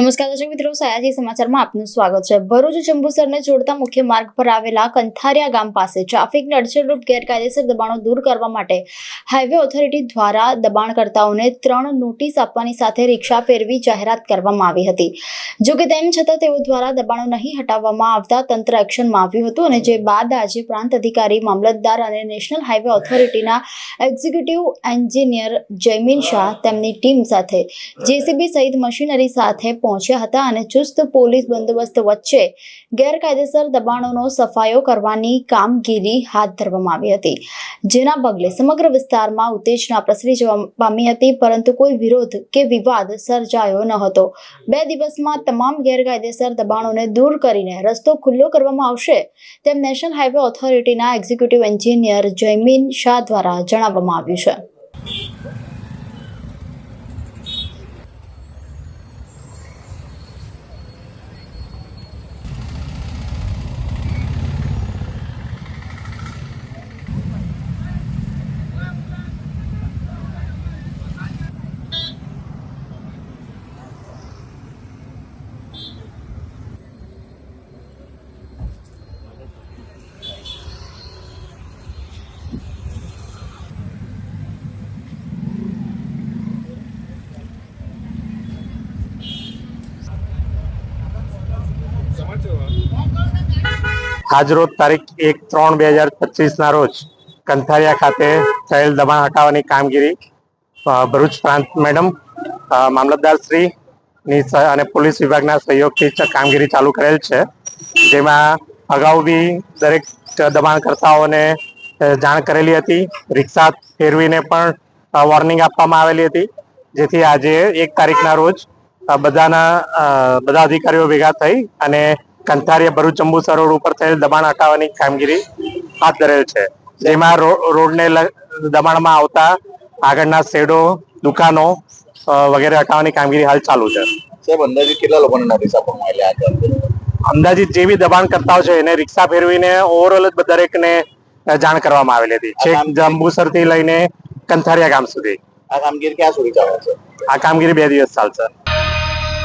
નમસ્કાર દર્શક મિત્રો, સયાજી સમાચારમાં આપનું સ્વાગત છે. ભરૂચ જંબુસરને જોડતા મુખ્ય માર્ગ પર આવેલા કંથારિયા ગામ પાસે ટ્રાફિકને અડચણરૂપ ગેરકાયદેસર દબાણો દૂર કરવા માટે હાઈવે ઓથોરિટી દ્વારા દબાણકર્તાઓને ત્રણ નોટિસ આપવાની સાથે રિક્ષા ફેરવી જાહેરાત કરવામાં આવી હતી. જોકે તેમ છતાં તેઓ દ્વારા દબાણો નહીં હટાવવામાં આવતા તંત્ર એક્શનમાં આવ્યું હતું અને જે બાદ આજે પ્રાંત અધિકારી, મામલતદાર અને નેશનલ હાઈવે ઓથોરિટીના એક્ઝિક્યુટિવ એન્જિનિયર જયમીન શાહ તેમની ટીમ સાથે, જેસીબી સહિત મશીનરી સાથે પહોંચ્યા હતા અને ચુસ્ત પોલીસ બંદોબસ્ત વચ્ચે ગેરકાયદેસર દબાણોનો સફાયો કરવાની કામગીરી હાથ ધરવામાં આવી હતી, જેના પગલે સમગ્ર વિસ્તારમાં ઉત્તેજના પ્રસરી જવા પામી હતી, પરંતુ કોઈ વિરોધ કે વિવાદ સર્જાયો ન હતો. બે દિવસમાં તમામ ગેરકાયદેસર દબાણોને દૂર કરીને રસ્તો ખુલ્લો કરવામાં આવશે, તેમ નેશનલ હાઈવે ઓથોરિટીના એક્ઝિક્યુટિવ એન્જિનિયર જયમીન શાહ દ્વારા જણાવવામાં આવ્યું છે. આજરોજ તારીખ એક ત્રણ બે હજાર પચીસ ના રોજ કંથારિયા ખાતે થયેલ દબાણ હટાવવાની કામગીરી ભરૂચ પ્રાંત મેડમ અ, મામલતદાર શ્રી ની અને પોલીસ વિભાગના સહયોગથી કામગીરી ચાલુ કરેલ છે. જેમાં અગાઉ બી દરેક દબાણકર્તાઓને જાણ કરેલી હતી. રિક્ષા ફેરવીને પણ વોર્નિંગ આપવામાં આવેલી હતી. જેથી આજે એક તારીખના રોજ બધાના બધા અધિકારીઓ ભેગા થઈ અને કંથારિયા ભરૂચ જંબુસર રોડ ઉપર થયેલ દબાણ હટાવવાની કામગીરી હાથ ધરેલ છે. જેમાં રોડને દબાણમાં આવતા આગળના શેડો દુકાનો વગેરે હટાવવાની કામગીરી હાલ ચાલુ છે. સાહેબ અંદાજિત કેટલા લોકોને નોટિસ આપવામાં આવેલી અંદાજિત જે બી દબાણકર્તાઓ છે એને રિક્ષા ફેરવીને ઓવરઓલ જ દરેકને જાણ કરવામાં આવેલી હતી. છેક જંબુસરથી લઈને કંથારિયા ગામ સુધી. આ કામગીરી ક્યાં સુધી ચાલે છે? આ કામગીરી બે દિવસ ચાલશે.